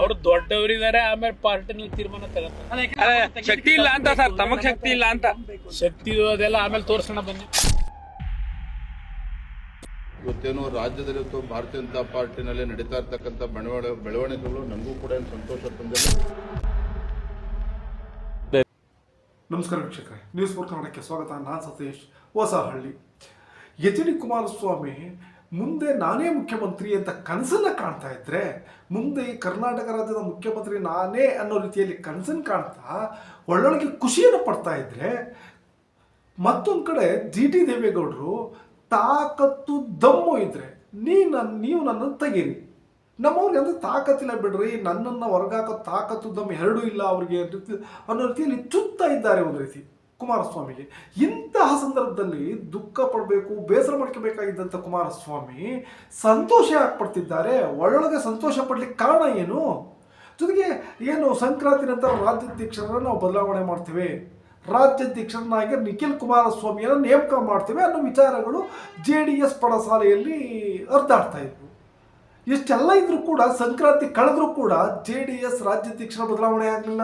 ಅವ್ರು ದೊಡ್ಡವರಿದ್ದಾರೆ ಆಮೇಲೆ ಪಾರ್ಟಿನಲ್ಲಿ ತೀರ್ಮಾನ ತಗೋತಾರೆ ಶಕ್ತಿ ಇಲ್ಲ ಅಂತ ಸರ್ ತಮಗ್ ಶಕ್ತಿ ಇಲ್ಲ ಅಂತ. ಶಕ್ತಿ ಅದೆಲ್ಲ ಆಮೇಲೆ ತೋರ್ಸೋಣ ಬನ್ನಿ. ಇವತ್ತೇನು ರಾಜ್ಯದಲ್ಲಿ ಇವತ್ತು ಭಾರತೀಯ ಜನತಾ ಪಾರ್ಟಿನಲ್ಲಿ ನಡೀತಾ ಇರ್ತಕ್ಕಂಥ ಬೆಳವಣಿಗೆ ಬೆಳವಣಿಗೆಗಳು ನನಗೂ ಕೂಡ ಏನು ಸಂತೋಷ ತಂದಿಲ್ಲ. ನಮಸ್ಕಾರ ವೀಕ್ಷಕರೇ ನ್ಯೂಸ್ ಫೋರ್ ಕನ್ನಡಕ್ಕೆ ಸ್ವಾಗತ. ನಾನು ಸತೀಶ್ ಹೊಸಹಳ್ಳಿ. ಎಚ್ ಡಿ ಕುಮಾರಸ್ವಾಮಿ ಮುಂದೆ ನಾನೇ ಮುಖ್ಯಮಂತ್ರಿ ಅಂತ ಕನಸನ್ನು ಕಾಣ್ತಾ ಇದ್ರೆ, ಮುಂದೆ ಈ ಕರ್ನಾಟಕ ರಾಜ್ಯದ ಮುಖ್ಯಮಂತ್ರಿ ನಾನೇ ಅನ್ನೋ ರೀತಿಯಲ್ಲಿ ಕನಸನ್ನು ಕಾಣ್ತಾ, ಒಳ್ಳೊಳಗೆ ಖುಷಿಯನ್ನು ಪಡ್ತಾ ಇದ್ರೆ, ಮತ್ತೊಂದು ಕಡೆ ಜಿ ಟಿ ದೇವೇಗೌಡರು ತಾಕತ್ತು ದಮ್ಮು ಇದ್ರೆ ನೀ ನನ್ನ ನೀವು ನನ್ನನ್ನು ತೆಗೀರಿ. ನಮ್ಮವ್ರಿಗೆ ಅಂದ್ರೆ ತಾಕತ್ತಿಲ್ಲ ಬಿಡ್ರಿ, ನನ್ನನ್ನು ಹೊರಗಾಕೋ ತಾಕತ್ತು ದಮ್ ಎರಡೂ ಇಲ್ಲ ಅವ್ರಿಗೆ ಅನ್ನೋ ರೀತಿಯಲ್ಲಿ ಚುತ್ತಾ ಇದ್ದಾರೆ ಒಂದು ರೀತಿ. ಕುಮಾರಸ್ವಾಮಿಗೆ ಇಂತಹ ಸಂದರ್ಭದಲ್ಲಿ ದುಃಖ ಪಡಬೇಕು, ಬೇಸರ ಮಾಡ್ಕೋಬೇಕಾಗಿದ್ದಂಥ ಕುಮಾರಸ್ವಾಮಿ ಸಂತೋಷ ಆಗ್ಪಡ್ತಿದ್ದಾರೆ ಒಳ್ಳೊಳಗೆ ಸಂತೋಷ ಪಡ್ಲಿಕ್ಕೆ ಕಾರಣ ಏನು? ಜೊತೆಗೆ ಏನು ಸಂಕ್ರಾಂತಿ ನಂತರ ರಾಜ್ಯಾಧ್ಯಕ್ಷರನ್ನು ನಾವು ಬದಲಾವಣೆ ಮಾಡ್ತೇವೆ? ರಾಜ್ಯಾಧ್ಯಕ್ಷರನ್ನಾಗಿ ನಿಖಿಲ್ ಕುಮಾರಸ್ವಾಮಿಯನ್ನು ನೇಮಕ ಮಾಡ್ತೇವೆ ಅನ್ನೋ ವಿಚಾರಗಳು ಜೆ ಡಿ ಎಸ್ ಪಡಸಾಲೆಯಲ್ಲಿ ಅರ್ಧಾಡ್ತಾ ಇದ್ವು. ಇಷ್ಟೆಲ್ಲ ಇದ್ರೂ ಕೂಡ, ಸಂಕ್ರಾಂತಿ ಕಳೆದ್ರೂ ಕೂಡ ಜೆ ಡಿ ಎಸ್ ರಾಜ್ಯಾಧ್ಯಕ್ಷರ ಬದಲಾವಣೆ ಆಗಲಿಲ್ಲ.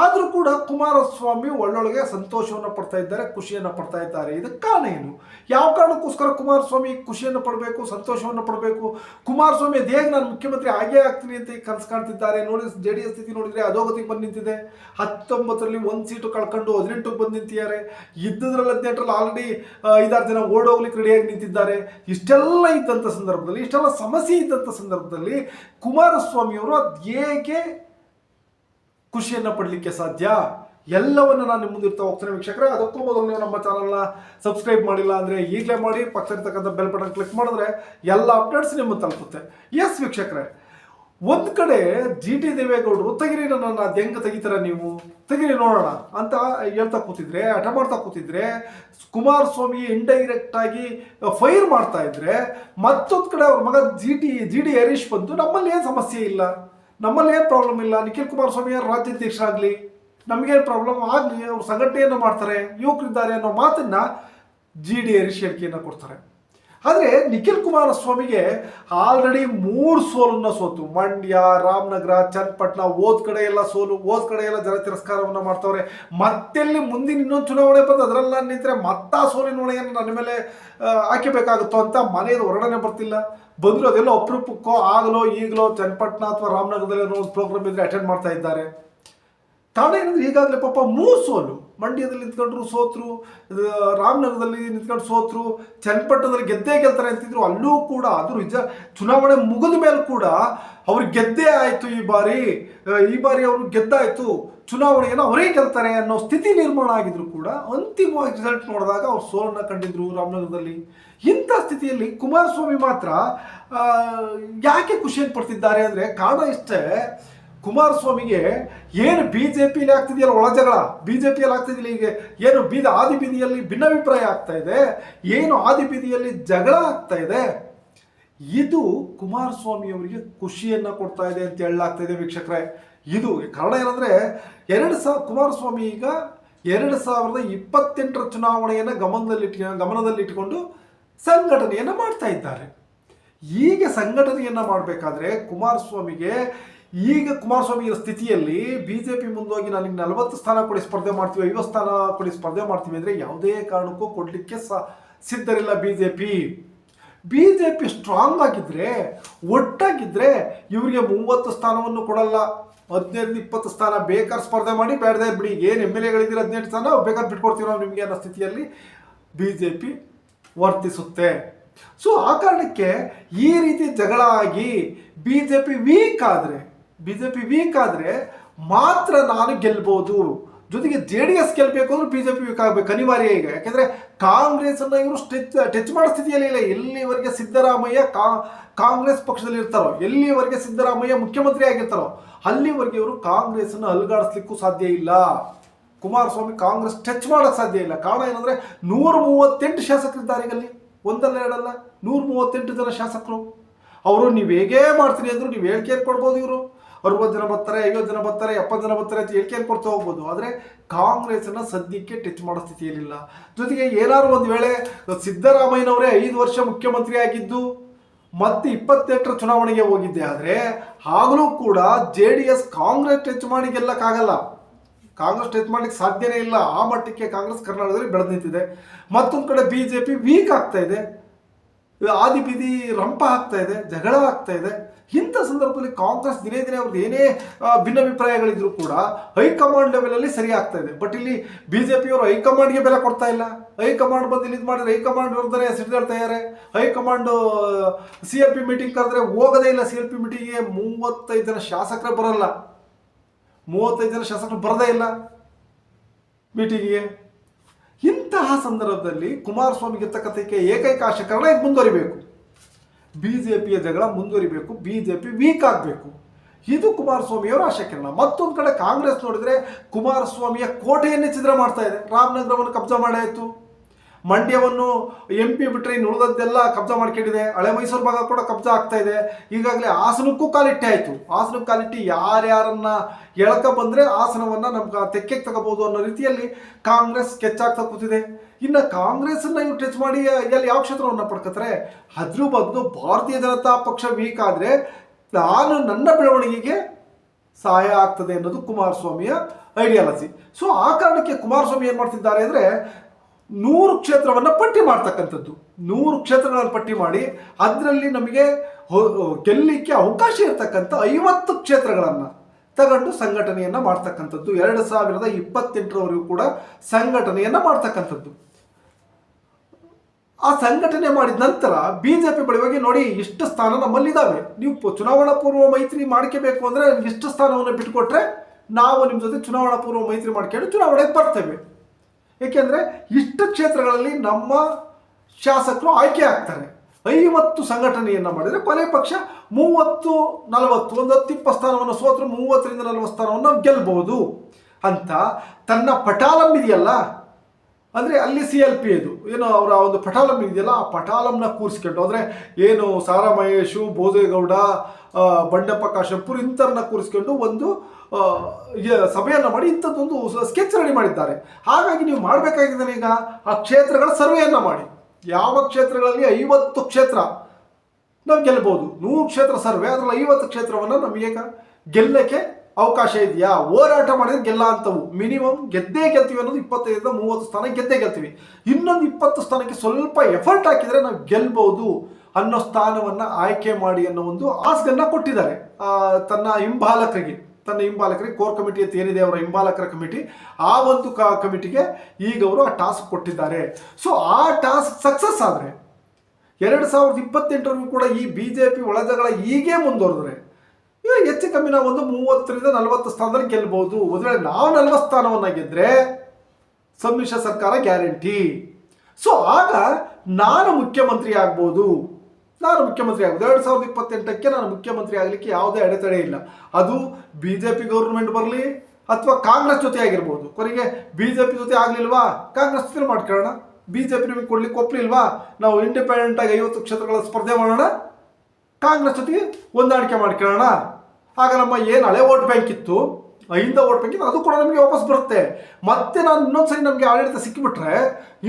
ಆದರೂ ಕೂಡ ಕುಮಾರಸ್ವಾಮಿ ಒಳ್ಳೊಳಗೆ ಸಂತೋಷವನ್ನು ಪಡ್ತಾ ಇದ್ದಾರೆ, ಖುಷಿಯನ್ನು ಪಡ್ತಾ ಇದ್ದಾರೆ. ಇದಕ್ಕೆ ಕಾರಣ ಏನು? ಯಾವ ಕಾರಣಕ್ಕೋಸ್ಕರ ಕುಮಾರಸ್ವಾಮಿ ಖುಷಿಯನ್ನು ಪಡಬೇಕು, ಸಂತೋಷವನ್ನು ಪಡಬೇಕು? ಕುಮಾರಸ್ವಾಮಿ ಅದು ನಾನು ಮುಖ್ಯಮಂತ್ರಿ ಆಗೇ ಆಗ್ತೀನಿ ಅಂತ ಕನಸು ಕಾಣ್ತಿದ್ದಾರೆ. ನೋಡಿ, ಜೆ ಡಿ ಎಸ್ ಸ್ಥಿತಿ ನೋಡಿದರೆ ಅಧೋಗತಿಗೆ ಬಂದು ನಿಂತಿದೆ. ಹತ್ತೊಂಬತ್ತರಲ್ಲಿ ಒಂದು ಸೀಟು ಕಳ್ಕೊಂಡು ಹದಿನೆಂಟಕ್ಕೆ ಬಂದು ನಿಂತಿದ್ದಾರೆ. ಇದ್ದದ್ರಲ್ಲಿ ಹದಿನೆಂಟರಲ್ಲಿ ಆಲ್ರೆಡಿ ಐದಾರು ಜನ ಓಡೋಗ್ಲಿಕ್ಕೆ ರೆಡಿಯಾಗಿ ನಿಂತಿದ್ದಾರೆ. ಇಷ್ಟೆಲ್ಲ ಇದ್ದಂಥ ಸಂದರ್ಭದಲ್ಲಿ, ಇಷ್ಟೆಲ್ಲ ಸಮಸ್ಯೆ ಇದ್ದಂಥ ಸಂದರ್ಭದಲ್ಲಿ ಕುಮಾರಸ್ವಾಮಿಯವರು ಅದು ಹೇಗೆ ಖುಷಿಯನ್ನು ಪಡಲಿಕ್ಕೆ ಸಾಧ್ಯ? ಎಲ್ಲವನ್ನು ನಾನು ನಿಮ್ಮ ಮುಂದೆ ಇರ್ತಾ ಹೋಗ್ತೇನೆ ವೀಕ್ಷಕರೇ. ಅದಕ್ಕೂ ಮೊದಲು ನೀವು ನಮ್ಮ ಚಾನಲ್ನ ಸಬ್ಸ್ಕ್ರೈಬ್ ಮಾಡಿಲ್ಲ ಅಂದರೆ ಈಗಲೇ ಮಾಡಿ ಪಕ್ಕದಲ್ಲಿರ್ತಕ್ಕಂಥ ಬೆಲ್ ಬಟನ್ ಕ್ಲಿಕ್ ಮಾಡಿದ್ರೆ ಎಲ್ಲ ಅಪ್ಡೇಟ್ಸ್ ನಿಮ್ಮ ತಲುಪುತ್ತೆ. ಎಸ್ ವೀಕ್ಷಕರೇ. ಒಂದು ಕಡೆ ಜಿ ಟಿ ದೇವೇಗೌಡರು, ತೆಗಿರಿ ನನ್ನನ್ನು, ಅದು ಹೆಂಗೆ ತೆಗಿತೀರ ನೀವು? ತೆಗಿರಿ ನೋಡೋಣ ಅಂತ ಹೇಳ್ತಾ ಕೂತಿದ್ರೆ, ಹಠ ಮಾಡ್ತಾ ಕೂತಿದ್ರೆ, ಕುಮಾರಸ್ವಾಮಿ ಇಂಡೈರೆಕ್ಟ್ ಆಗಿ ಫೈರ್ ಮಾಡ್ತಾ ಇದ್ರೆ, ಮತ್ತೊಂದು ಕಡೆ ಅವ್ರ ಮಗ G T G D Harish ಬಂದು ನಮ್ಮಲ್ಲಿ ಏನು ಸಮಸ್ಯೆ ಇಲ್ಲ? ನಮ್ಮಲ್ಲಿ ಏನು ಪ್ರಾಬ್ಲಮ್ ಇಲ್ಲ, ನಿಖಿಲ್ ಕುಮಾರಸ್ವಾಮಿ ರಾಜ್ಯಾಧ್ಯಕ್ಷ ಆಗಲಿ ನಮಗೇನು ಪ್ರಾಬ್ಲಮ್ ಆಗಲಿ, ಅವ್ರು ಸಂಘಟನೆಯನ್ನು ಮಾಡ್ತಾರೆ, ಯುವಕರಿದ್ದಾರೆ ಅನ್ನೋ ಮಾತನ್ನು ಜಿ ಡಿ ಹರೀಶ್ ಕೊಡ್ತಾರೆ. ಆದರೆ ನಿಖಿಲ್ ಕುಮಾರಸ್ವಾಮಿಗೆ ಆಲ್ರೆಡಿ ಮೂರು ಸೋಲನ್ನು ಸೋತು. ಮಂಡ್ಯ, ರಾಮನಗರ, ಚನ್ನಪಟ್ಟಣ ಓದ್ ಕಡೆ ಎಲ್ಲ ಸೋಲು ಓದ್ ಕಡೆ ಎಲ್ಲ ಜನ ತಿರಸ್ಕಾರವನ್ನು ಮಾಡ್ತವ್ರೆ. ಮತ್ತೆಲ್ಲಿ ಮುಂದಿನ ಇನ್ನೊಂದು ಚುನಾವಣೆ ಬಂದು ಅದರಲ್ಲಿ ನಾನು ನಿಂತರೆ ಮತ್ತ ಸೋಲಿನ ಹೊಣೆಯನ್ನು ನನ್ನ ಮೇಲೆ ಹಾಕಿಬೇಕಾಗುತ್ತೋ ಅಂತ ಮನೆಯದು ಹೊರಡನೆ ಬರ್ತಿಲ್ಲ. ಬಂದರೂ ಅದೆಲ್ಲ ಅಪರೂಪಕ್ಕೋ ಆಗಲೋ ಈಗಲೋ ಚನ್ನಪಟ್ಟಣ ಅಥವಾ ರಾಮನಗರದಲ್ಲಿ ಒಂದು ಪ್ರೋಗ್ರಾಮ್ ಇದ್ರೆ ಅಟೆಂಡ್ ಮಾಡ್ತಾ ಇದ್ದಾರೆ. ತಾಣ ಏನಂದ್ರೆ ಈಗಾಗಲೇ ಪಾಪ ಮೂರು ಸೋಲು. ಮಂಡ್ಯದಲ್ಲಿ ನಿಂತ್ಕೊಂಡ್ರು ಸೋತ್ರು ರಾಮನಗರದಲ್ಲಿ ನಿಂತ್ಕೊಂಡು ಸೋತ್ರು, ಚನ್ನಪಟ್ಟಣದಲ್ಲಿ ಗೆದ್ದೇ ಗೆಲ್ತಾರೆ ಅಂತಿದ್ರು, ಅಲ್ಲೂ ಕೂಡ, ಅದು ನಿಜ, ಚುನಾವಣೆ ಮುಗಿದ ಮೇಲೆ ಕೂಡ ಅವ್ರು ಗೆದ್ದೇ ಆಯಿತು ಈ ಬಾರಿ. ಈ ಬಾರಿ ಅವರು ಗೆದ್ದಾಯಿತು, ಚುನಾವಣೆಯನ್ನು ಅವರೇ ಗೆಲ್ತಾರೆ ಅನ್ನೋ ಸ್ಥಿತಿ ನಿರ್ಮಾಣ ಆಗಿದ್ರು ಕೂಡ, ಅಂತಿಮವಾಗಿ ರಿಸಲ್ಟ್ ನೋಡಿದಾಗ ಅವ್ರು ಸೋಲನ್ನು ಕಂಡಿದ್ರು ರಾಮನಗರದಲ್ಲಿ. ಇಂಥ ಸ್ಥಿತಿಯಲ್ಲಿ ಕುಮಾರಸ್ವಾಮಿ ಮಾತ್ರ ಯಾಕೆ ಖುಷಿಯನ್ನು ಪಡ್ತಿದ್ದಾರೆ ಅಂದರೆ ಕಾರಣ ಇಷ್ಟೇ ಕುಮಾರಸ್ವಾಮಿಗೆ ಏನು ಬಿ ಜೆ ಪಿಲಿ ಆಗ್ತಿದೆಯಲ್ಲ ಒಳ ಜಗಳ? ಬಿ ಜೆ ಪಿಯಲ್ಲಿ ಆಗ್ತಿದೆಯಲ್ಲ ಈಗ ಏನು ಬೀದ ಆದಿ ಬೀದಿಯಲ್ಲಿ ಭಿನ್ನಾಭಿಪ್ರಾಯ ಆಗ್ತಾ ಇದೆ? ಏನು ಆದಿ ಬೀದಿಯಲ್ಲಿ ಜಗಳ ಆಗ್ತಾ ಇದೆ? ಇದು ಕುಮಾರಸ್ವಾಮಿ ಅವರಿಗೆ ಖುಷಿಯನ್ನ ಕೊಡ್ತಾ ಇದೆ ಅಂತ ಹೇಳಲಾಗ್ತಾ ಇದೆ ವೀಕ್ಷಕರೇ. ಇದು ಕಾರಣ ಏನಂದರೆ, ಎರಡು ಸಾವಿರ ಕುಮಾರಸ್ವಾಮಿ ಈಗ ಎರಡು ಸಾವಿರದ ಇಪ್ಪತ್ತೆಂಟರ ಚುನಾವಣೆಯನ್ನು ಗಮನದಲ್ಲಿಟ್ಟ, ಗಮನದಲ್ಲಿಟ್ಟುಕೊಂಡು ಸಂಘಟನೆಯನ್ನು ಮಾಡ್ತಾ ಇದ್ದಾರೆ. ಈಗ ಸಂಘಟನೆಯನ್ನು ಮಾಡಬೇಕಾದ್ರೆ ಕುಮಾರಸ್ವಾಮಿಗೆ ಈಗ ಕುಮಾರಸ್ವಾಮಿ ಸ್ಥಿತಿಯಲ್ಲಿ ಬಿ ಜೆ ಪಿ ಮುಂದೋಗಿ ನಲವತ್ತು ಸ್ಥಾನ ಕೊಡಿ ಸ್ಪರ್ಧೆ ಮಾಡ್ತೀವಿ, ಐವತ್ತು ಸ್ಥಾನ ಕೊಡಿ ಸ್ಪರ್ಧೆ ಮಾಡ್ತೀವಿ ಅಂದರೆ ಯಾವುದೇ ಕಾರಣಕ್ಕೂ ಕೊಡಲಿಕ್ಕೆ ಸಿದ್ಧರಿಲ್ಲ B J P B J P strong ಆಗಿದ್ರೆ ಒಟ್ಟಾಗಿದ್ದರೆ ಇವರಿಗೆ ಮೂವತ್ತು ಸ್ಥಾನವನ್ನು ಕೊಡಲ್ಲ. ಹದಿನೈದು ಇಪ್ಪತ್ತು ಸ್ಥಾನ ಬೇಕಾದ್ರೆ ಸ್ಪರ್ಧೆ ಮಾಡಿ, ಬೇಡದೆ ಬಿಡಿ. ಏನು ಎಂ ಎಲ್ ಎಗಳಿದ್ದೀರ ಹದಿನೆಂಟು ಸ್ಥಾನ, ಬೇಕಾದ್ರೆ ಬಿಟ್ಕೊಡ್ತೀವಿ ನಾವು ನಿಮಗೆ ಅನ್ನೋ ಸ್ಥಿತಿಯಲ್ಲಿ ಬಿ ಜೆ ಪಿ ವರ್ತಿಸುತ್ತೆ. ಸೊ ಆ ಕಾರಣಕ್ಕೆ ಈ ರೀತಿ ಜಗಳ ಆಗಿ ಬಿ ಜೆ ಪಿ ವೀಕ್ ಆದರೆ ಬಿ ಜೆ ಪಿ ವೀಕ್ ಆದರೆ ಮಾತ್ರ ನಾನು ಗೆಲ್ಬೋದು. ಜೊತೆಗೆ ಜೆ ಡಿ ಎಸ್ ಗೆಲ್ಲಬೇಕು ಅಂದ್ರೆ ಬಿ ಜೆ ಪಿ ವೀಕ್ ಆಗಬೇಕು ಅನಿವಾರ್ಯ ಈಗ. ಯಾಕೆಂದರೆ ಕಾಂಗ್ರೆಸ್ಸನ್ನು ಇವರು ಟಚ್ ಟಚ್ ಮಾಡೋ ಸ್ಥಿತಿಯಲ್ಲಿ ಇಲ್ಲ, ಎಲ್ಲಿವರೆಗೆ ಸಿದ್ದರಾಮಯ್ಯ ಕಾ, ಕಾಂಗ್ರೆಸ್ ಪಕ್ಷದಲ್ಲಿ ಇರ್ತಾರೋ, ಎಲ್ಲಿವರೆಗೆ ಸಿದ್ದರಾಮಯ್ಯ ಮುಖ್ಯಮಂತ್ರಿ ಆಗಿರ್ತಾರೋ, ಅಲ್ಲಿವರೆಗೆ ಇವರು ಕಾಂಗ್ರೆಸ್ಸನ್ನು ಅಲುಗಾಡಿಸ್ಲಿಕ್ಕೂ ಸಾಧ್ಯ ಇಲ್ಲ. ಕುಮಾರಸ್ವಾಮಿ ಕಾಂಗ್ರೆಸ್ ಟಚ್ ಮಾಡೋಕ್ಕೆ ಸಾಧ್ಯ ಇಲ್ಲ. ಕಾರಣ ಏನಂದರೆ ನೂರ ಮೂವತ್ತೆಂಟು ಶಾಸಕರಿದ್ದಾರೆ ಈಗಲ್ಲಿ ಒಂದಲ್ಲ ಎರಡಲ್ಲ. ನೂರ ಮೂವತ್ತೆಂಟು ಜನ ಶಾಸಕರು. ಅವರು ನೀವು ಹೇಗೇ ಮಾಡ್ತೀನಿ ಅಂದ್ರು ನೀವು ಹೇಳಿಕೆ ಕೊಡ್ಬೋದು ಇವರು. ಅರವತ್ತು ಜನ ಬರ್ತಾರೆ, ಐವತ್ತು ಜನ ಬರ್ತಾರೆ, ಎಪ್ಪತ್ತು ಜನ ಬರ್ತಾರೆ ಅಂತ ಹೇಳಿಕೆ ಕೊಡ್ತಾ ಹೋಗ್ಬೋದು. ಆದರೆ ಕಾಂಗ್ರೆಸ್ನ ಸದ್ಯಕ್ಕೆ ಟಚ್ ಮಾಡೋ ಸ್ಥಿತಿಯಲ್ಲಿಲ್ಲ. ಜೊತೆಗೆ ಏನಾದ್ರು ಒಂದು ವೇಳೆ ಸಿದ್ದರಾಮಯ್ಯನವರೇ ಐದು ವರ್ಷ ಮುಖ್ಯಮಂತ್ರಿ ಆಗಿದ್ದು, ಮತ್ತೆ ಇಪ್ಪತ್ತೆಂಟರ ಚುನಾವಣೆಗೆ ಹೋಗಿದ್ದೆ ಆದರೆ, ಆಗಲೂ ಕೂಡ J D S Congress touch ಮಾಡಿ ಗೆಲ್ಲಕ್ಕಾಗಲ್ಲ. ಕಾಂಗ್ರೆಸ್ ಟಚ್ ಮಾಡ್ಲಿಕ್ಕೆ ಸಾಧ್ಯನೇ ಇಲ್ಲ. ಆ ಮಟ್ಟಕ್ಕೆ ಕಾಂಗ್ರೆಸ್ ಕರ್ನಾಟಕದಲ್ಲಿ ಬೆಳೆದು ನಿಂತಿದೆ. ಮತ್ತೊಂದು ಕಡೆ ಬಿ ಜೆ ಪಿ ವೀಕ್ ಆಗ್ತಾ ಇದೆ. ಆದಿ ಬೀದಿ ರಂಪ ಆಗ್ತಾ ಇದೆ ಜಗಳ ಆಗ್ತಾ ಇದೆ. ಇಂಥ ಸಂದರ್ಭದಲ್ಲಿ ಕಾಂಗ್ರೆಸ್ ದಿನೇ ದಿನೇ ಅವ್ರದ್ದು ಏನೇ ಭಿನ್ನಾಭಿಪ್ರಾಯಗಳಿದ್ರು ಕೂಡ ಹೈಕಮಾಂಡ್ ಲೆವೆಲಲ್ಲಿ ಸರಿ ಆಗ್ತಾ ಇದೆ. ಬಟ್ ಇಲ್ಲಿ ಬಿ ಜೆ ಪಿಯವರು ಹೈಕಮಾಂಡ್ಗೆ ಬೆಲೆ ಕೊಡ್ತಾ ಇಲ್ಲ. ಹೈಕಮಾಂಡ್ ಬಂದು ಇಲ್ಲಿ ಇದು ಮಾಡಿದ್ರೆ ಹೈಕಮಾಂಡ್ ವಿರುದ್ಧನೇ ಸಿಡ್ದಾಡ್ತಾ ಇದ್ದಾರೆ. High command C L P meeting ಕರೆದ್ರೆ ಹೋಗೋದೇ ಇಲ್ಲ ಸಿ ಎಲ್ ಪಿ ಮೀಟಿಂಗ್ಗೆ ಮೂವತ್ತೈದು ಜನ ಶಾಸಕರೇ ಬರಲ್ಲ. ಮೂವತ್ತೈದು ಜನ ಶಾಸಕರು ಬರದೇ ಇಲ್ಲ ಮೀಟಿಂಗಿಗೆ ಇಂತಹ ಸಂದರ್ಭದಲ್ಲಿ ಕುಮಾರಸ್ವಾಮಿಗೆ ಇರ್ತಕ್ಕಂಥಕ್ಕೆ ಏಕೈಕ ಆಶಕರಣ ಇದು ಮುಂದುವರಿಬೇಕು. ಬಿ ಜೆ ಪಿಯ ಜಗಳ ಮುಂದುವರಿಬೇಕು ಬಿ ಜೆ ಪಿ ವೀಕ್ ಆಗಬೇಕು. ಇದು ಕುಮಾರಸ್ವಾಮಿಯವರ ಆಶಕಿರಣ ಮತ್ತೊಂದು ಕಡೆ ಕಾಂಗ್ರೆಸ್ ನೋಡಿದ್ರೆ ಕುಮಾರಸ್ವಾಮಿಯ ಕೋಟೆಯನ್ನೇ ಛಿದ್ರ ಮಾಡ್ತಾ ಇದೆ. ರಾಮನಗರವನ್ನು ಕಬ್ಜಾ ಮಾಡಾಯಿತು ಮಂಡ್ಯವನ್ನು ಎಂ ಪಿ ಬಿಟ್ಟರೆ ಇನ್ನು ಉಳಿದದ್ದೆಲ್ಲ ಕಬ್ಜಾ ಮಾಡ್ಕೊಂಡಿದೆ. ಹಳೆ ಮೈಸೂರು ಭಾಗ ಕೂಡ ಕಬ್ಜಾ ಆಗ್ತಾ ಇದೆ. ಈಗಾಗಲೇ ಹಾಸನಕ್ಕೂ ಕಾಲಿಟ್ಟೆ ಆಯಿತು. ಹಾಸನಕ್ಕೆ ಕಾಲಿಟ್ಟು ಯಾರ್ಯಾರನ್ನ ಎಳ್ಕ ಬಂದರೆ ಹಾಸನವನ್ನು ನಮ್ಮ ತೆಕ್ಕೆಗೆ ತಗೋಬೋದು ಅನ್ನೋ ರೀತಿಯಲ್ಲಿ ಕಾಂಗ್ರೆಸ್ ಕೆಚ್ಚಾಗ್ತಾ ಕೂತಿದೆ. ಇನ್ನು ಕಾಂಗ್ರೆಸ್ನ ಇವ್ರು ಟಚ್ ಮಾಡಿ ಎಲ್ಲಿ ಯಾವ ಕ್ಷೇತ್ರವನ್ನು ಪಡ್ಕೋತಾರೆ ಅದ್ರ ಬದಲು ಭಾರತೀಯ ಜನತಾ ಪಕ್ಷ ವೀಕ್ ಆದರೆ ನಾನು ನನ್ನ ಬೆಳವಣಿಗೆಗೆ ಸಹಾಯ ಆಗ್ತದೆ ಅನ್ನೋದು ಕುಮಾರಸ್ವಾಮಿಯ ಐಡಿಯಾಲಜಿ. ಸೊ ಆ ಕಾರಣಕ್ಕೆ ಕುಮಾರಸ್ವಾಮಿ ಏನು ಮಾಡ್ತಿದ್ದಾರೆ ಅಂದರೆ ನೂರು ಕ್ಷೇತ್ರವನ್ನು ಪಟ್ಟಿ ಮಾಡ್ತಕ್ಕಂಥದ್ದು. ನೂರು ಕ್ಷೇತ್ರಗಳನ್ನು ಪಟ್ಟಿ ಮಾಡಿ ಅದರಲ್ಲಿ ನಮಗೆ ಗೆಲ್ಲಲಿಕ್ಕೆ ಅವಕಾಶ ಇರತಕ್ಕಂಥ ಐವತ್ತು ಕ್ಷೇತ್ರಗಳನ್ನು ತಗೊಂಡು ಸಂಘಟನೆಯನ್ನು ಮಾಡ್ತಕ್ಕಂಥದ್ದು. ಎರಡು ಸಾವಿರದ ಇಪ್ಪತ್ತೆಂಟರವರೆಗೂ ಕೂಡ ಸಂಘಟನೆಯನ್ನು ಮಾಡ್ತಕ್ಕಂಥದ್ದು. ಆ ಸಂಘಟನೆ ಮಾಡಿದ ನಂತರ ಬಿಜೆಪಿ ಬಳಿವಾಗಿ ನೋಡಿ ಇಷ್ಟು ಸ್ಥಾನ ನಮ್ಮಲ್ಲಿದ್ದಾವೆ ನೀವು ಪ- ಚುನಾವಣಾ ಪೂರ್ವ ಮೈತ್ರಿ ಮಾಡ್ಕೋಬೇಕು ಅಂದರೆ ಇಷ್ಟು ಸ್ಥಾನವನ್ನು ಬಿಟ್ಟುಕೊಟ್ರೆ ನಾವು ನಿಮ್ಮ ಜೊತೆ ಚುನಾವಣಾ ಪೂರ್ವ ಮೈತ್ರಿ ಮಾಡ್ಕೊಂಡು ಚುನಾವಣೆಗೆ ಬರ್ತೇವೆ. ಏಕೆಂದರೆ ಇಷ್ಟು ಕ್ಷೇತ್ರಗಳಲ್ಲಿ ನಮ್ಮ ಶಾಸಕರು ಆಯ್ಕೆ ಆಗ್ತಾರೆ. ಐವತ್ತು ಸಂಘಟನೆಯನ್ನು ಮಾಡಿದರೆ ಕೊನೆ ಪಕ್ಷ ಮೂವತ್ತು, ನಲವತ್ತು, ಒಂದು ಹತ್ತಿಪ್ಪ ಸ್ಥಾನವನ್ನು ಸೋತರು ಮೂವತ್ತರಿಂದ ನಲವತ್ತು ಸ್ಥಾನವನ್ನು ಗೆಲ್ಲಬಹುದು ಅಂತ ತನ್ನ ಪಟಾಲಂ ಇದೆಯಲ್ಲ ಅಂದರೆ ಅಲ್ಲಿ ಸಿ ಎಲ್ ಪಿ ಇದು. ಏನು ಅವರ ಒಂದು ಪಟಾಲಂ ಇದೆಯಲ್ಲ, ಆ ಪಟಾಲಂನ ಕೂರಿಸ್ಕೊಂಡು, ಅಂದರೆ ಏನು ಸಾರಾ ಮಹೇಶು ಬೋಧೇಗೌಡ ಬಂಡಪ್ಪ ಕಾಶಂಪುರ್ ಇಂಥವ್ರನ್ನ ಕೂರಿಸ್ಕೊಂಡು ಒಂದು ಸಭೆಯನ್ನು ಮಾಡಿ ಇಂಥದ್ದೊಂದು ಸ್ಕೆಚ್ ರೆಡಿ ಮಾಡಿದ್ದಾರೆ. ಹಾಗಾಗಿ ನೀವು ಮಾಡಬೇಕಾಗಿದೆ ಈಗ ಆ ಕ್ಷೇತ್ರಗಳ ಸರ್ವೆಯನ್ನು ಮಾಡಿ. ಯಾವ ಕ್ಷೇತ್ರಗಳಲ್ಲಿ ಐವತ್ತು ಕ್ಷೇತ್ರ ನಾವು ಗೆಲ್ಬೋದು? ನೂರು ಕ್ಷೇತ್ರ ಸರ್ವೆ ಅದರಲ್ಲಿ ಐವತ್ತು ಕ್ಷೇತ್ರವನ್ನು ನಮಗೆ ಗೆಲ್ಲಕ್ಕೆ ಅವಕಾಶ ಇದೆಯಾ? ಹೋರಾಟ ಮಾಡಿದ್ರೆ ಗೆಲ್ಲ ಅಂತವು ಮಿನಿಮಮ್ ಗೆದ್ದೇ ಗೆಲ್ತೀವಿ ಅನ್ನೋದು ಇಪ್ಪತ್ತೈದರಿಂದ ಮೂವತ್ತು ಸ್ಥಾನ ಗೆದ್ದೇ ಗೆಲ್ತೀವಿ. ಇನ್ನೊಂದು ಇಪ್ಪತ್ತು ಸ್ಥಾನಕ್ಕೆ ಸ್ವಲ್ಪ ಎಫರ್ಟ್ ಹಾಕಿದರೆ ನಾವು ಗೆಲ್ಬಹುದು ಅನ್ನೋ ಸ್ಥಾನವನ್ನು ಆಯ್ಕೆ ಮಾಡಿ ಅನ್ನೋ ಒಂದು ಆಸ್ಗನ್ನು ಕೊಟ್ಟಿದ್ದಾರೆ. ತನ್ನ ಹಿಂಬಾಲಕರಿಗೆ ತನ್ನ ಹಿಂಬಾಲಕರಿಗೆ ಕೋರ್ ಕಮಿಟಿ ಅಂತ ಏನಿದೆ ಅವರ ಹಿಂಬಾಲಕರ ಕಮಿಟಿ ಆ ಒಂದು ಕ ಕಮಿಟಿಗೆ ಈಗ ಅವರು ಆ ಟಾಸ್ಕ್ ಕೊಟ್ಟಿದ್ದಾರೆ. ಸೊ ಆ ಟಾಸ್ಕ್ ಸಕ್ಸಸ್ ಆದರೆ, ಎರಡು ಸಾವಿರದ ಇಪ್ಪತ್ತೆಂಟರವರೆಗೂ ಕೂಡ ಈ ಬಿ ಜೆ ಪಿ ಒಳಜಗಳ ಹೀಗೆ ಮುಂದುವರೆದ್ರೆ ಹೆಚ್ಚು ಕಮ್ಮಿ ನಾವು ಒಂದು ಮೂವತ್ತರಿಂದ ನಲವತ್ತು ಸ್ಥಾನದಲ್ಲಿ ಗೆಲ್ಲಬಹುದು ಒಂದು ವೇಳೆ ನಾವು ನಲವತ್ತು ಸ್ಥಾನವನ್ನು ಗೆದ್ರೆ ಸಮ್ಮಿಶ್ರ ಸರ್ಕಾರ ಗ್ಯಾರಂಟಿ. ಸೊ ಆಗ ನಾನು ಮುಖ್ಯಮಂತ್ರಿ ಆಗ್ಬೋದು. ನಾನು ಮುಖ್ಯಮಂತ್ರಿ ಆಗ್ಬೋದು. ಎರಡು ಸಾವಿರದ ಇಪ್ಪತ್ತೆಂಟಕ್ಕೆ ನಾನು ಮುಖ್ಯಮಂತ್ರಿ ಆಗಲಿಕ್ಕೆ ಯಾವುದೇ ಅಡೆತಡೆ ಇಲ್ಲ. ಅದು ಬಿ ಜೆ ಪಿ ಗೌರ್ಮೆಂಟ್ ಬರಲಿ ಅಥವಾ ಕಾಂಗ್ರೆಸ್ ಜೊತೆ ಆಗಿರ್ಬೋದು. ಕೊನೆಗೆ ಬಿ ಜೆ ಪಿ ಜೊತೆ ಆಗಲಿಲ್ವಾ? ಕಾಂಗ್ರೆಸ್ ಜೊತೆ ಮಾಡ್ಕೊಳ್ಳೋಣ. ಬಿ ಜೆ ಪಿ ನಿಮಗೆ ಕೊಡ್ಲಿಕ್ಕೆ ಒಪ್ಪಲಿಲ್ವಾ ನಾವು ಇಂಡಿಪೆಂಡೆಂಟ್ ಆಗಿ ಐವತ್ತು ಕ್ಷೇತ್ರಗಳ ಸ್ಪರ್ಧೆ ಮಾಡೋಣ. ಕಾಂಗ್ರೆಸ್ ಜೊತೆಗೆ ಹೊಂದಾಣಿಕೆ ಮಾಡ್ಕೊಳ್ಳೋಣ. ಆಗ ನಮ್ಮ ಏನು ಹಳೆ ವೋಟ್ ಬ್ಯಾಂಕ್ ಇತ್ತು, ಐಂದ ವೋಟ್ ಬ್ಯಾಂಕ್ ಇತ್ತು, ಅದು ಕೂಡ ನಮಗೆ ವಾಪಸ್ ಬರುತ್ತೆ. ಮತ್ತೆ ನಾನು ಇನ್ನೊಂದ್ಸರಿ ನಮಗೆ ಆಡಳಿತ ಸಿಕ್ಕಿಬಿಟ್ರೆ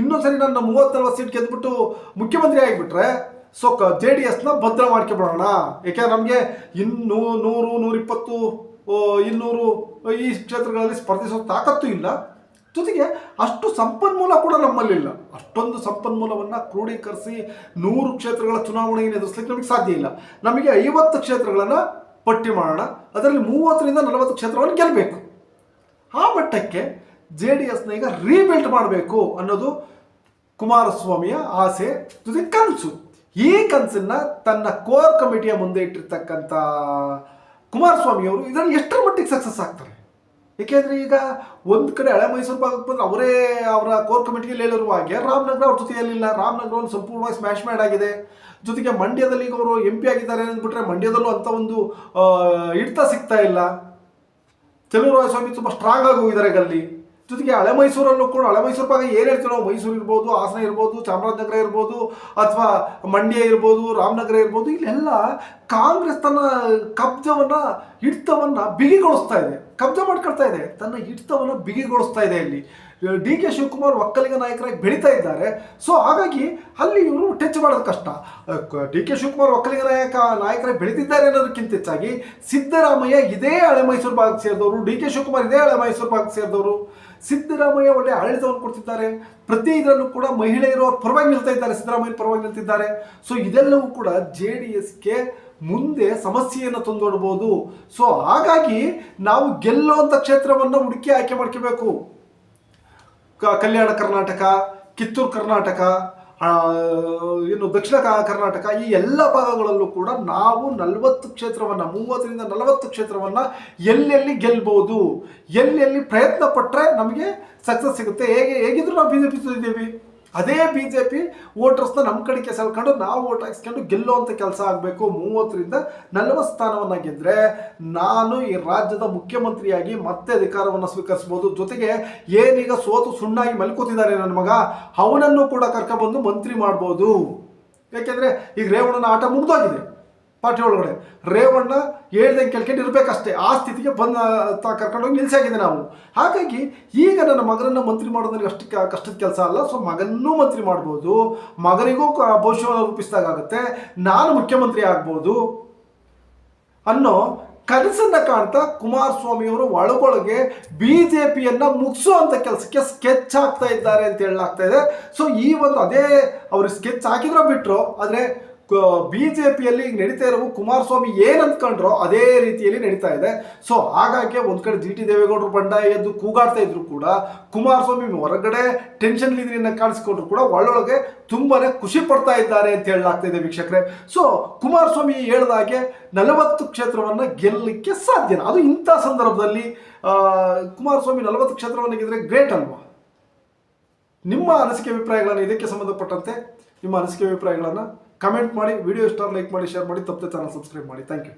ಇನ್ನೊಂದ್ಸರಿ ನನ್ನ ಮೂವತ್ತು ನಲ್ವತ್ತು ಸೀಟ್ ಗೆದ್ಬಿಟ್ಟು ಮುಖ್ಯಮಂತ್ರಿ ಆಗಿಬಿಟ್ರೆ ಸೊ ಕ ಜೆ ಡಿ ಎಸ್ನ ಭದ್ರ ಮಾಡ್ಕೊಬಿಡೋಣ ಯಾಕೆಂದ್ರೆ ನಮಗೆ ಇನ್ನೂ ನೂರು, ನೂರಿಪ್ಪತ್ತು ಇನ್ನೂರು ಈ ಕ್ಷೇತ್ರಗಳಲ್ಲಿ ಸ್ಪರ್ಧಿಸೋ ತಾಕತ್ತು ಇಲ್ಲ. ಜೊತೆಗೆ ಅಷ್ಟು ಸಂಪನ್ಮೂಲ ಕೂಡ ನಮ್ಮಲ್ಲಿಲ್ಲ ಅಷ್ಟೊಂದು ಸಂಪನ್ಮೂಲವನ್ನು ಕ್ರೋಢೀಕರಿಸಿ ನೂರು ಕ್ಷೇತ್ರಗಳ ಚುನಾವಣೆಯನ್ನು ಎದುರಿಸಲಿಕ್ಕೆ ನಮಗೆ ಸಾಧ್ಯ ಇಲ್ಲ. ನಮಗೆ ಐವತ್ತು ಕ್ಷೇತ್ರಗಳನ್ನು ಪಟ್ಟಿ ಮಾಡೋಣ, ಅದರಲ್ಲಿ ಮೂವತ್ತರಿಂದ ನಲವತ್ತು ಕ್ಷೇತ್ರವನ್ನು ಗೆಲ್ಲಬೇಕು ಆ ಮಟ್ಟಕ್ಕೆ ಜೆ ಡಿ ಎಸ್ನ ಈಗ ರೀಬಿಲ್ಟ್ ಮಾಡಬೇಕು ಅನ್ನೋದು ಕುಮಾರಸ್ವಾಮಿಯ ಆಸೆ ಜೊತೆ ಕನಸು. ಈ ಕನಸನ್ನ ತನ್ನ ಕೋರ್ ಕಮಿಟಿಯ ಮುಂದೆ ಇಟ್ಟಿರ್ತಕ್ಕಂಥ ಕುಮಾರಸ್ವಾಮಿಯವರು ಇದರಲ್ಲಿ ಎಷ್ಟರ ಮಟ್ಟಿಗೆ ಸಕ್ಸಸ್ ಆಗ್ತಾರೆ? ಏಕೆಂದರೆ ಈಗ ಒಂದು ಕಡೆ ಹಳೆ ಮೈಸೂರು ಭಾಗಕ್ಕೆ ಬಂದರೆ ಅವರೇ ಅವರ ಕೋರ್ ಕಮಿಟಿಗೆ ಹೇಳಿರುವ ಹಾಗೆ ರಾಮನಗರ ಅವ್ರ ಜೊತೆಯಲ್ಲಿಲ್ಲ ರಾಮನಗರವನ್ನು ಸಂಪೂರ್ಣವಾಗಿ ಸ್ಮ್ಯಾಶ್ ಮ್ಯಾಡ್ ಆಗಿದೆ. ಜೊತೆಗೆ ಮಂಡ್ಯದಲ್ಲಿ ಈಗ ಅವರು ಎಂ ಪಿ ಆಗಿದ್ದಾರೆ ಅಂದ್ಬಿಟ್ರೆ ಮಂಡ್ಯದಲ್ಲೂ ಅಂಥ ಒಂದು ಹಿಡ್ತ ಸಿಗ್ತಾ ಇಲ್ಲ. ಸ್ವಾಮಿ ತುಂಬ ಸ್ಟ್ರಾಂಗ್ ಆಗಿ ಹೋಗಿದ್ದಾರೆ ಗಲ್ಲಿ ಜೊತೆಗೆ ಹಳೆ ಮೈಸೂರಲ್ಲೂ ಕೂಡ, ಹಳೆ ಮೈಸೂರು ಭಾಗ ಏನು ಹೇಳ್ತೀರೋ ಮೈಸೂರು ಇರ್ಬೋದು, ಹಾಸನ ಇರ್ಬೋದು ಚಾಮರಾಜನಗರ ಇರ್ಬೋದು, ಅಥವಾ ಮಂಡ್ಯ ಇರ್ಬೋದು, ರಾಮನಗರ ಇರ್ಬೋದು, ಇಲ್ಲೆಲ್ಲ ಕಾಂಗ್ರೆಸ್ ತನ್ನ ಕಬ್ಜವನ್ನು, ಹಿಡಿತವನ್ನು ಬಿಗಿಗೊಳಿಸ್ತಾ ಇದೆ. ಕಬ್ಜ ಮಾಡ್ಕೊಳ್ತಾ ಇದೆ. ತನ್ನ ಹಿಡಿತವನ್ನು ಬಿಗಿಗೊಳಿಸ್ತಾ ಇದೆ ಇಲ್ಲಿ. ಡಿ ಕೆ ಶಿವಕುಮಾರ್ ಒಕ್ಕಲಿಗ ನಾಯಕರಾಗಿ ಬೆಳೀತಾ ಇದ್ದಾರೆ. ಸೊ ಹಾಗಾಗಿ ಅಲ್ಲಿ ಇವರು ಟಚ್ ಮಾಡೋದು ಕಷ್ಟ. ಡಿ ಕೆ ಶಿವಕುಮಾರ್ ಒಕ್ಕಲಿಗ ನಾಯಕ ನಾಯಕರಾಗಿ ಬೆಳೀತಿದ್ದಾರೆ ಅನ್ನೋದಕ್ಕಿಂತ ಹೆಚ್ಚಾಗಿ ಸಿದ್ದರಾಮಯ್ಯ ಇದೇ ಹಳೆ ಮೈಸೂರು ಭಾಗಕ್ಕೆ ಸೇರಿದವರು, ಡಿ ಕೆ ಶಿವಕುಮಾರ್ ಇದೇ ಹಳೆ ಮೈಸೂರು ಭಾಗಕ್ಕೆ ಸೇರಿದವರು. ಸಿದ್ದರಾಮಯ್ಯ ಒಳ್ಳೆ ಆಡಳಿತವನ್ನು ಕೊಡ್ತಿದ್ದಾರೆ. ಪ್ರತಿ ಇದರಲ್ಲೂ ಕೂಡ ಮಹಿಳೆಯರು ಅವ್ರ ಪರವಾಗಿ ನಿಲ್ತಾ ಇದ್ದಾರೆ. ಸಿದ್ದರಾಮಯ್ಯ ಪರವಾಗಿ ನಿಲ್ತಿದ್ದಾರೆ. ಸೊ ಇದೆಲ್ಲವೂ ಕೂಡ ಜೆ ಡಿ ಎಸ್ಗೆ ಮುಂದೆ ಸಮಸ್ಯೆಯನ್ನು ತಂದೊಡ್ಬೋದು. ಸೊ ಹಾಗಾಗಿ ನಾವು ಗೆಲ್ಲುವಂಥ ಕ್ಷೇತ್ರವನ್ನು ಹುಡುಕಿ ಆಯ್ಕೆ ಮಾಡ್ಕೋಬೇಕು. ಕಲ್ಯಾಣ ಕರ್ನಾಟಕ, ಕಿತ್ತೂರು ಕರ್ನಾಟಕ ಇನ್ನು ದಕ್ಷಿಣ ಕರ್ನಾಟಕ ಈ ಎಲ್ಲ ಭಾಗಗಳಲ್ಲೂ ಕೂಡ ನಾವು ನಲವತ್ತು ಕ್ಷೇತ್ರವನ್ನು, ಮೂವತ್ತರಿಂದ ನಲವತ್ತು ಕ್ಷೇತ್ರವನ್ನು ಎಲ್ಲೆಲ್ಲಿ ಗೆಲ್ಬೋದು, ಎಲ್ಲೆಲ್ಲಿ ಪ್ರಯತ್ನ ಪಟ್ಟರೆ ನಮಗೆ ಸಕ್ಸಸ್ ಸಿಗುತ್ತೆ. ಹೇಗೆ, ಹೇಗಿದ್ರು ನಾವು ಬಿ ಜೆ ಪಿ ಇದ್ದೀವಿ. ಅದೇ ಬಿ ಜೆ ಪಿ ವೋಟರ್ಸ್ನ ನಮ್ಮ ಕಡೆಗೆ ಸೆಳ್ಕೊಂಡು ನಾವು ವೋಟ್ ಹಾಕ್ಸ್ಕೊಂಡು ಗೆಲ್ಲುವಂಥ ಕೆಲಸ ಆಗಬೇಕು. ಮೂವತ್ತರಿಂದ ನಲವತ್ತು ಸ್ಥಾನವನ್ನು ಗೆದ್ದರೆ ನಾನು ಈ ರಾಜ್ಯದ ಮುಖ್ಯಮಂತ್ರಿಯಾಗಿ ಮತ್ತೆ ಅಧಿಕಾರವನ್ನು ಸ್ವೀಕರಿಸ್ಬೋದು. ಜೊತೆಗೆ ಏನೀಗ ಸೋತು ಸುಣ್ಣಾಗಿ ಮಲ್ಕೋತಿದ್ದಾರೆ ನನ್ನ ಮಗ, ಅವನನ್ನು ಕೂಡ ಕರ್ಕೊಬಂದು ಮಂತ್ರಿ ಮಾಡ್ಬೋದು. ಯಾಕೆಂದರೆ ಈಗ ರೇವಣ್ಣನ ಆಟ ಮುಗ್ದೋಗಿದೆ. ಪಾರ್ಟಿ ಒಳಗಡೆ. ರೇವಣ್ಣ ಹೇಳ್ದಂಗೆ ಕೇಳ್ಕೊಂಡು ಇರಬೇಕಷ್ಟೇ. ಆ ಸ್ಥಿತಿಗೆ ಬಂದ ಕರ್ಕೊಂಡೋಗಿ ನಿಲ್ಸಾಗಿದೆ ನಾವು. ಹಾಗಾಗಿ ಈಗ ನನ್ನ ಮಗನನ್ನು ಮಂತ್ರಿ ಮಾಡೋದು ನನಗೆ ಅಷ್ಟು ಕಷ್ಟದ ಕೆಲಸ ಅಲ್ಲ. ಸೊ ಮಗನ್ನೂ ಮಂತ್ರಿ ಮಾಡ್ಬೋದು. ಮಗನಿಗೂ ಭವಿಷ್ಯ ರೂಪಿಸಿದಾಗುತ್ತೆ ನಾನು ಮುಖ್ಯಮಂತ್ರಿ ಆಗ್ಬೋದು ಅನ್ನೋ ಕನಸನ್ನು ಕಾಣ್ತಾ ಕುಮಾರಸ್ವಾಮಿಯವರು ಒಳಗೊಳಗೆ ಬಿ ಜೆ ಪಿಯನ್ನು ಮುಗಿಸುವಂಥ ಕೆಲಸಕ್ಕೆ ಸ್ಕೆಚ್ ಹಾಕ್ತಾ ಇದ್ದಾರೆ ಅಂತ ಹೇಳಲಾಗ್ತಾ ಇದೆ. ಸೊ ಈ ಒಂದು ಅದೇ ಅವರು ಸ್ಕೆಚ್ ಹಾಕಿದ್ರೋ ಬಿಟ್ಟರು ಆದರೆ ಬಿ ಜೆ ಪಿಯಲ್ಲಿ ಈಗ ನಡೀತಾ ಇರೋ ಕುಮಾರಸ್ವಾಮಿ ಏನು ಅದೇ ರೀತಿಯಲ್ಲಿ ನಡೀತಾ ಇದೆ. ಸೊ ಹಾಗಾಗಿ ಒಂದು ಕಡೆ ಜಿ ಟಿ ದೇವೇಗೌಡರು ಬಂಡಾಯ ಎದ್ದು ಕೂಗಾಡ್ತಾ ಇದ್ರು ಕೂಡ, ಕುಮಾರಸ್ವಾಮಿ ಹೊರಗಡೆ ಟೆನ್ಷನ್ ಇದನ್ನ ಕಾಣಿಸ್ಕೊಂಡ್ರು ಕೂಡ ಒಳ್ಳೊಳಗೆ ತುಂಬಾನೇ ಖುಷಿ ಪಡ್ತಾ ಇದ್ದಾರೆ ಅಂತ ಹೇಳಲಾಗ್ತಾ ಇದೆ ವೀಕ್ಷಕರೇ. ಸೊ ಕುಮಾರಸ್ವಾಮಿ ಹೇಳ್ದಾಗೆ ನಲವತ್ತು ಕ್ಷೇತ್ರವನ್ನು ಗೆಲ್ಲಲಿಕ್ಕೆ ಸಾಧ್ಯ ಅದು ಇಂಥ ಸಂದರ್ಭದಲ್ಲಿ ಕುಮಾರಸ್ವಾಮಿ ನಲವತ್ತು ಕ್ಷೇತ್ರವನ್ನು ಗೆದ್ರೆ ಗ್ರೇಟ್ ಅಲ್ವಾ? ನಿಮ್ಮ ಅನಿಸಿಕೆ ಅಭಿಪ್ರಾಯಗಳನ್ನು ಇದಕ್ಕೆ ಸಂಬಂಧಪಟ್ಟಂತೆ, ನಿಮ್ಮ ಅನಿಸಿಕೆ ಅಭಿಪ್ರಾಯಗಳನ್ನು ಕಮೆಂಟ್ ಮಾಡಿ ವಿಡಿಯೋ ಇಷ್ಟ ಲೈಕ್ ಮಾಡಿ ಶೇರ್ ಮಾಡಿ ತಪ್ಪದೆ ಚಾನಲ್ ಸಬ್ಸ್ಕ್ರೈಬ್ ಮಾಡಿ. Thank you